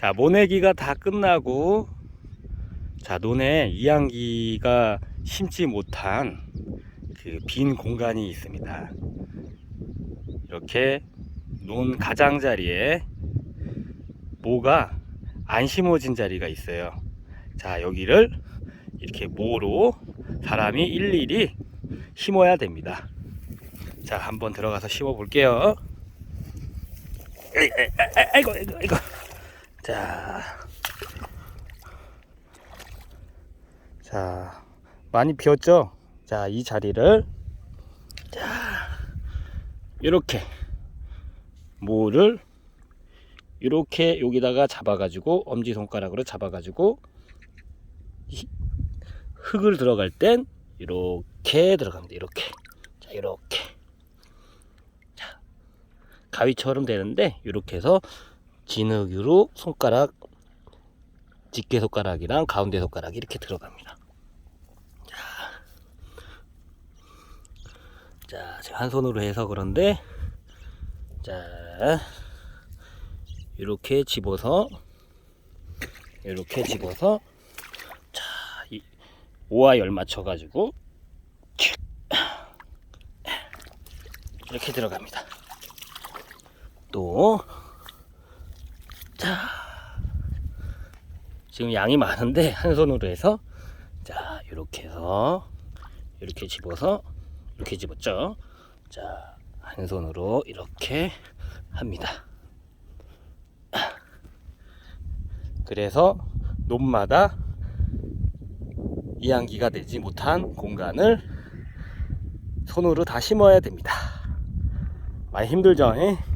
자, 모내기가 다 끝나고 자, 논에 이양기가 심지 못한 그 빈 공간이 있습니다. 이렇게 논 가장자리에 모가 안 심어진 자리가 있어요. 자, 여기를 이렇게 모로 사람이 일일이 심어야 됩니다. 자, 한번 들어가서 심어 볼게요. 아이고, 아이고, 아이고. 자. 자, 많이 비었죠? 자, 이 자리를 자, 이렇게 모를 이렇게 여기다가 잡아가지고 엄지 손가락으로 잡아가지고 이- 흙을 들어갈 땐 이렇게 들어갑니다. 이렇게 자, 이렇게 자, 가위처럼 되는데 이렇게 해서 진흙으로 손가락 집게 손가락이랑 가운데 손가락이 이렇게 들어갑니다. 자, 자, 제가 한 손으로 해서 그런데 자, 이렇게 집어서 이렇게 집어서 자, 이 오와 열 맞춰 가지고 이렇게 들어갑니다. 또 자, 지금 양이 많은데 한 손으로 해서 자, 이렇게 해서 이렇게 집어서 이렇게 집었죠. 자, 한 손으로 이렇게 합니다. 그래서 논마다 이양기가 되지 못한 공간을 손으로 다 심어야 됩니다. 많이 힘들죠? 예?